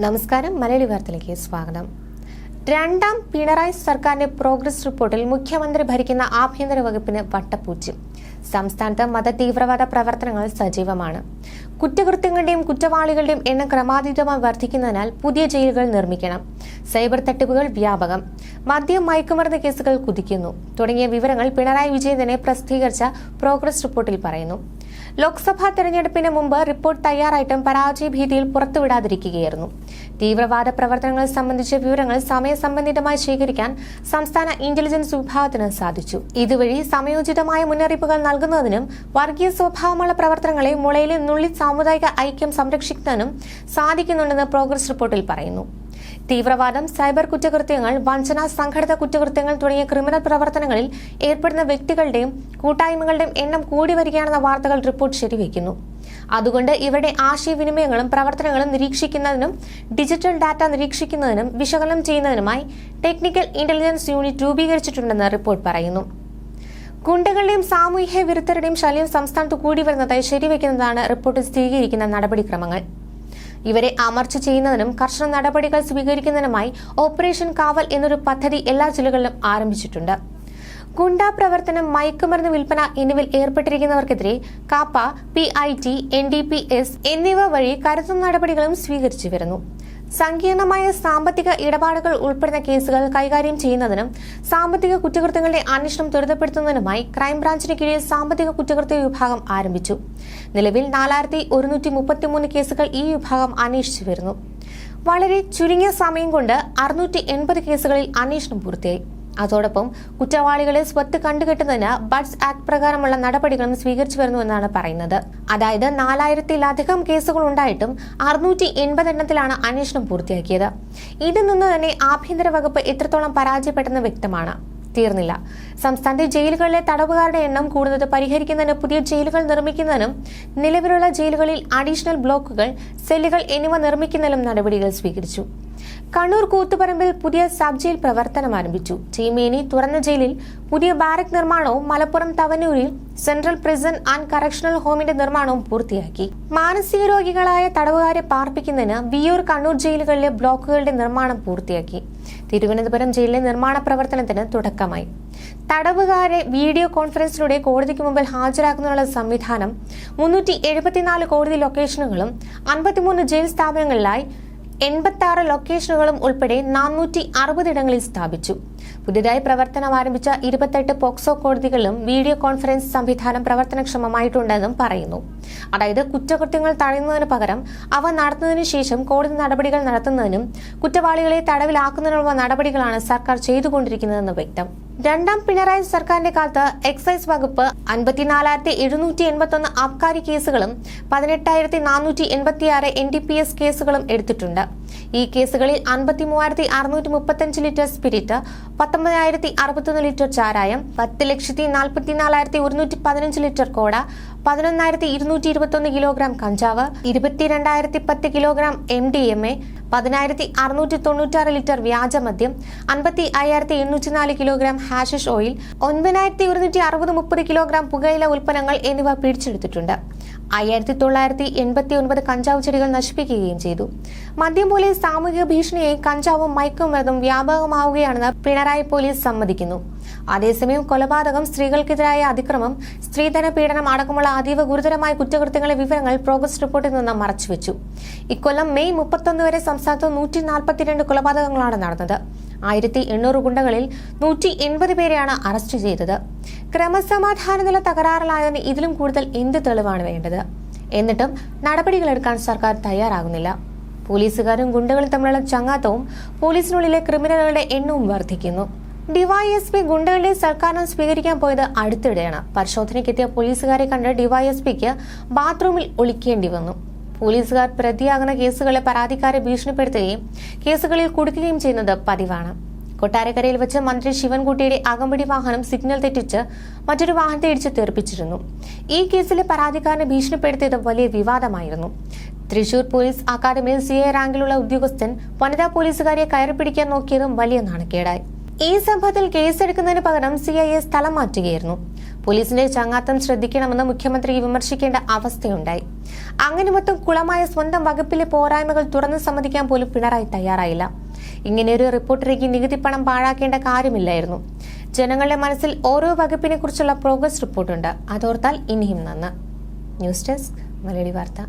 നമസ്കാരം. മലയാളി വാർത്തയിലേക്ക് സ്വാഗതം. രണ്ടാം പിണറായി സർക്കാരിന്റെ പ്രോഗ്രസ് റിപ്പോർട്ടിൽ മുഖ്യമന്ത്രി ഭരിക്കുന്ന ആഭ്യന്തര വകുപ്പിന് വട്ടപ്പൂജ്യം. സംസ്ഥാനത്ത് മത തീവ്രവാദ പ്രവർത്തനങ്ങൾ സജീവമാണ്. കുറ്റകൃത്യങ്ങളുടെയും കുറ്റവാളികളുടെയും എണ്ണം ക്രമാതീതമായി വർദ്ധിക്കുന്നതിനാൽ പുതിയ ജയിലുകൾ നിർമ്മിക്കണം. സൈബർ തട്ടിപ്പുകൾ വ്യാപകം. മദ്യം മയക്കുമരുന്ന് കേസുകൾ കുതിക്കുന്നു. തുടങ്ങിയ വിവരങ്ങൾ പിണറായി വിജയൻ തന്നെ പ്രസിദ്ധീകരിച്ച പ്രോഗ്രസ് റിപ്പോർട്ടിൽ പറയുന്നു. ലോക്സഭാ തെരഞ്ഞെടുപ്പിന് മുമ്പ് റിപ്പോർട്ട് തയ്യാറായിട്ടും പരാജയ ഭീതിയിൽ പുറത്തുവിടാതിരിക്കുകയായിരുന്നു. തീവ്രവാദ പ്രവർത്തനങ്ങൾ സംബന്ധിച്ച വിവരങ്ങൾ സമയസംബന്ധിതമായി ശേഖരിക്കാൻ സംസ്ഥാന ഇന്റലിജൻസ് വിഭാഗത്തിന് സാധിച്ചു. ഇതുവഴി സമയോചിതമായ മുന്നറിയിപ്പുകൾ നൽകുന്നതിനും വർഗീയ സ്വഭാവമുള്ള പ്രവർത്തനങ്ങളെ മുളയിലെ നുള്ളി സാമുദായിക ഐക്യം സംരക്ഷിക്കാനും സാധിക്കുന്നുണ്ടെന്ന് പ്രോഗ്രസ് റിപ്പോർട്ടിൽ പറയുന്നു. തീവ്രവാദം സൈബർ കുറ്റകൃത്യങ്ങൾ വഞ്ചന സംഘടിത കുറ്റകൃത്യങ്ങൾ തുടങ്ങിയ ക്രിമിനൽ പ്രവർത്തനങ്ങളിൽ ഏർപ്പെടുന്ന വ്യക്തികളുടെയും കൂട്ടായ്മകളുടെയും എണ്ണം കൂടി വരികയാണെന്ന വാർത്തകൾ റിപ്പോർട്ട് ശരിവയ്ക്കുന്നു. അതുകൊണ്ട് ഇവരുടെ ആശയവിനിമയങ്ങളും പ്രവർത്തനങ്ങളും നിരീക്ഷിക്കുന്നതിനും ഡിജിറ്റൽ ഡാറ്റ നിരീക്ഷിക്കുന്നതിനും വിശകലനം ചെയ്യുന്നതിനുമായി ടെക്നിക്കൽ ഇന്റലിജൻസ് യൂണിറ്റ് രൂപീകരിച്ചിട്ടുണ്ടെന്ന് റിപ്പോർട്ട് പറയുന്നു. ഗുണ്ടകളുടെയും സാമൂഹ്യ വിരുദ്ധരുടെയും ശല്യം സംസ്ഥാനത്ത് കൂടി വരുന്നതായി ശരിവെക്കുന്നതാണ് റിപ്പോർട്ടിൽ സ്ഥിരീകരിക്കുന്ന നടപടിക്രമങ്ങൾ. ഇവരെ അമർച്ച ചെയ്യുന്നതിനും കർശന നടപടികൾ സ്വീകരിക്കുന്നതിനുമായി ഓപ്പറേഷൻ കാവൽ എന്നൊരു പദ്ധതി എല്ലാ ജില്ലകളിലും ആരംഭിച്ചിട്ടുണ്ട്. ഗുണ്ടാ പ്രവർത്തനം മയക്കുമരുന്ന് വിൽപ്പന എന്നിവയിൽ ഏർപ്പെട്ടിരിക്കുന്നവർക്കെതിരെ KAAPA P I T N D P S എന്നിവ വഴി കരുതൽ നടപടികളും സ്വീകരിച്ചു വരുന്നു. സങ്കീർണമായ സാമ്പത്തിക ഇടപാടുകൾ ഉൾപ്പെടുന്ന കേസുകൾ കൈകാര്യം ചെയ്യുന്നതിനും സാമ്പത്തിക കുറ്റകൃത്യങ്ങളുടെ അന്വേഷണം ത്വരിതപ്പെടുത്തുന്നതിനുമായി ക്രൈംബ്രാഞ്ചിന് കീഴിൽ സാമ്പത്തിക കുറ്റകൃത്യ വിഭാഗം ആരംഭിച്ചു. നിലവിൽ നാലായിരത്തി ഒരുന്നൂറ്റി മുപ്പത്തിമൂന്ന് കേസുകൾ ഈ വിഭാഗം അന്വേഷിച്ചു വരുന്നു. വളരെ ചുരുങ്ങിയ സമയം കൊണ്ട് അറുന്നൂറ്റി എൺപത് കേസുകളിൽ അന്വേഷണം പൂർത്തിയായി. അതോടൊപ്പം കുറ്റവാളികളെ സ്വത്ത് കണ്ടുകെട്ടുന്നതിന് ബഡ്സ് ആക്ട് പ്രകാരമുള്ള നടപടികളും സ്വീകരിച്ചു വരുന്നുവെന്നാണ് പറയുന്നത്. അതായത് നാലായിരത്തിലധികം കേസുകൾ ഉണ്ടായിട്ടും അറുന്നൂറ്റി എൺപത് എണ്ണത്തിലാണ് അന്വേഷണം പൂർത്തിയാക്കിയത്. ഇതിൽ നിന്ന് തന്നെ ആഭ്യന്തര വകുപ്പ് എത്രത്തോളം പരാജയപ്പെട്ടെന്ന് വ്യക്തമാണ്. തീർന്നില്ല. സംസ്ഥാനത്തെ ജയിലുകളിലെ തടവുകാരുടെ എണ്ണം കൂടുന്നത് പരിഹരിക്കുന്നതിന് പുതിയ ജയിലുകൾ നിർമ്മിക്കുന്നതിനും നിലവിലുള്ള ജയിലുകളിൽ അഡീഷണൽ ബ്ലോക്കുകൾ സെല്ലുകൾ എന്നിവ നിർമ്മിക്കുന്നതിനും നടപടികൾ സ്വീകരിച്ചു. കണ്ണൂർ കൂത്തുപറമ്പിൽ പുതിയ സബ് ജയിൽ പ്രവർത്തനം ആരംഭിച്ചു. ചീമേനി തുറന്ന ജയിലിൽ പുതിയ ബാരക് നിർമ്മാണവും മലപ്പുറം തവനൂരിൽ സെൻട്രൽ പ്രിസൺ ആൻഡ് കറക്ഷണൽ ഹോമിന്റെ നിർമ്മാണവും പൂർത്തിയാക്കി. മാനസിക രോഗികളായ തടവുകാരെ പാർപ്പിക്കുന്നതിന് വിയൂർ കണ്ണൂർ ജയിലുകളിലെ ബ്ലോക്കുകളുടെ നിർമ്മാണം പൂർത്തിയാക്കി. തിരുവനന്തപുരം ജയിലിലെ നിർമ്മാണ പ്രവർത്തനത്തിന് തുടക്കമായി. തടവുകാരെ വീഡിയോ കോൺഫറൻസിലൂടെ കോടതിക്ക് മുമ്പിൽ ഹാജരാക്കുന്നതിനുള്ള സംവിധാനം മുന്നൂറ്റി എഴുപത്തിനാല് കോടതി ലൊക്കേഷനുകളും അൻപത്തിമൂന്ന് ജയിൽ സ്ഥാപനങ്ങളിലായി എൺപത്തി ലൊക്കേഷനുകളും ഉൾപ്പെടെ നാനൂറ്റി അറുപതിടങ്ങളിൽ സ്ഥാപിച്ചു. പുതിയതായി പ്രവർത്തനം ആരംഭിച്ച ഇരുപത്തെട്ട് പോക്സോ കോടതികളിലും വീഡിയോ കോൺഫറൻസ് സംവിധാനം പ്രവർത്തനക്ഷമമായിട്ടുണ്ടെന്നും പറയുന്നു. അതായത് കുറ്റകൃത്യങ്ങൾ തടയുന്നതിന് പകരം അവ നടത്തുന്നതിനു ശേഷം കോടതി നടപടികൾ നടത്തുന്നതിനും കുറ്റവാളികളെ തടവിലാക്കുന്നതിനുള്ള നടപടികളാണ് സർക്കാർ ചെയ്തുകൊണ്ടിരിക്കുന്നതെന്ന് വ്യക്തം. രണ്ടാം പിണറായി സർക്കാരിന്റെ കാലത്ത് എക്സൈസ് വകുപ്പ് അൻപത്തിനാലായിരത്തി എഴുന്നൂറ്റി എൺപത്തി ഒന്ന് ആബ്കാരി കേസുകളും പതിനെട്ടായിരത്തി നാനൂറ്റി എൺപത്തിയാറ് എൻ ഡി പി എസ് കേസുകളും എടുത്തിട്ടുണ്ട്. ഈ കേസുകളിൽ അൻപത്തി മൂവായിരത്തി അറുന്നൂറ്റി മുപ്പത്തഞ്ച് ലിറ്റർ സ്പിരിറ്റ് പത്തൊമ്പതിനായിരത്തി അറുപത്തൊന്ന് ലിറ്റർ ചാരായം പത്ത് ലക്ഷത്തി നാൽപ്പത്തിനാലായിരത്തി ഒരുന്നൂറ്റി പതിനഞ്ച് ലിറ്റർ കോട പതിനൊന്നായിരത്തി ഇരുന്നൂറ്റി ഇരുപത്തൊന്ന് കിലോഗ്രാം കഞ്ചാവ് ഇരുപത്തിരണ്ടായിരത്തി പത്ത് kilogram M D M A പതിനായിരത്തി അറുന്നൂറ്റി തൊണ്ണൂറ്റാറ് ലിറ്റർ വ്യാജമദ്യം അൻപത്തി അയ്യായിരത്തി എണ്ണൂറ്റി നാല് കിലോഗ്രാം ഹാഷിഷ് ഓയിൽ ഒൻപതിനായിരത്തി ഒരുന്നൂറ്റി അറുപത് മുപ്പത് കിലോഗ്രാം പുകയില ഉൽപ്പന്നങ്ങൾ എന്നിവ പിടിച്ചെടുത്തിട്ടുണ്ട്. അയ്യായിരത്തി തൊള്ളായിരത്തി എൺപത്തി ഒൻപത് കഞ്ചാവ് ചെടികൾ നശിപ്പിക്കുകയും ചെയ്തു. മദ്യം പോലെ സാമൂഹിക ഭീഷണിയെ കഞ്ചാവും മയക്കുമരുന്നും വ്യാപകമാവുകയാണെന്ന് പിണറായി പോലീസ് സമ്മതിക്കുന്നു. അതേസമയം കൊലപാതകം സ്ത്രീകൾക്കെതിരായ അതിക്രമം സ്ത്രീധന പീഡനം അടക്കമുള്ള അതീവ ഗുരുതരമായ കുറ്റകൃത്യങ്ങളുടെ വിവരങ്ങൾ പ്രോഗ്രസ് റിപ്പോർട്ടിൽ നിന്ന് മറച്ചുവെച്ചു. ഇക്കൊല്ലം മെയ് മുപ്പത്തൊന്ന് വരെ സംസ്ഥാനത്ത് നൂറ്റി നാൽപ്പത്തിരണ്ട് കൊലപാതകങ്ങളാണ് നടന്നത്. ആയിരത്തി എണ്ണൂറ് ഗുണ്ടകളിൽ നൂറ്റി എൺപത് പേരെയാണ് അറസ്റ്റ് ചെയ്തത്. ക്രമസമാധാന നില തകരാറിലായതിന് ഇതിലും കൂടുതൽ എന്ത് തെളിവാണ് വേണ്ടത്? എന്നിട്ടും നടപടികൾ എടുക്കാൻ സർക്കാർ തയ്യാറാകുന്നില്ല. പോലീസുകാരും ഗുണ്ടകളും തമ്മിലുള്ള ചങ്ങാത്തവും പോലീസിനുള്ളിലെ ക്രിമിനലുകളുടെ എണ്ണവും വർദ്ധിക്കുന്നു. ഡിവൈഎസ്പി ഗുണ്ടകളുടെ സൽക്കാരം സ്വീകരിക്കാൻ പോയത് അടുത്തിടെയാണ്. പരിശോധനയ്ക്കെത്തിയ പോലീസുകാരെ കണ്ട് ഡിവൈഎസ്പിക്ക് ബാത്റൂമിൽ ഒളിക്കേണ്ടി വന്നു. പോലീസുകാർ പ്രതിയാകുന്ന കേസുകളെ പരാതിക്കാരെ ഭീഷണിപ്പെടുത്തുകയും കേസുകളിൽ കുടുക്കുകയും ചെയ്യുന്നത് പതിവാണ്. കൊട്ടാരക്കരയിൽ വെച്ച് മന്ത്രി ശിവൻകുട്ടിയുടെ അകമ്പടി വാഹനം സിഗ്നൽ തെറ്റിച്ച് മറ്റൊരു വാഹനത്തെ ഇടിച്ച് തെറിപ്പിച്ചിരുന്നു. ഈ കേസിലെ പരാതിക്കാരനെ ഭീഷണിപ്പെടുത്തിയത് വലിയ വിവാദമായിരുന്നു. തൃശൂർ പോലീസ് അക്കാദമിയിൽ സി എ റാങ്കിലുള്ള ഉദ്യോഗസ്ഥൻ വനിതാ പോലീസുകാരെ കയറി പിടിക്കാൻ നോക്കിയതും വലിയ നാണക്കേടായി. ഈ സംഭവത്തിൽ കേസെടുക്കുന്നതിന് പകരം സി ഐ എ സ്ഥലം മാറ്റുകയായിരുന്നു. പോലീസിന്റെ ചങ്ങാത്തം ശ്രദ്ധിക്കണമെന്ന് മുഖ്യമന്ത്രി വിമർശിക്കേണ്ട അവസ്ഥയുണ്ടായി. അങ്ങനെ മൊത്തം കുളമായ സ്വന്തം വകുപ്പിലെ പോരായ്മകൾ തുറന്നു സമ്മതിക്കാൻ പോലും പിണറായി തയ്യാറായില്ല. ഇങ്ങനെയൊരു റിപ്പോർട്ടിലേക്ക് നികുതി പണം പാഴാക്കേണ്ട കാര്യമില്ലായിരുന്നു. ജനങ്ങളുടെ മനസ്സിൽ ഓരോ വകുപ്പിനെ കുറിച്ചുള്ള പ്രോഗ്രസ് റിപ്പോർട്ടുണ്ട് അതോർത്താൽ ഇനിയും നന്ന്. ന്യൂസ് ഡെസ്ക് മലയാളി വാർത്ത.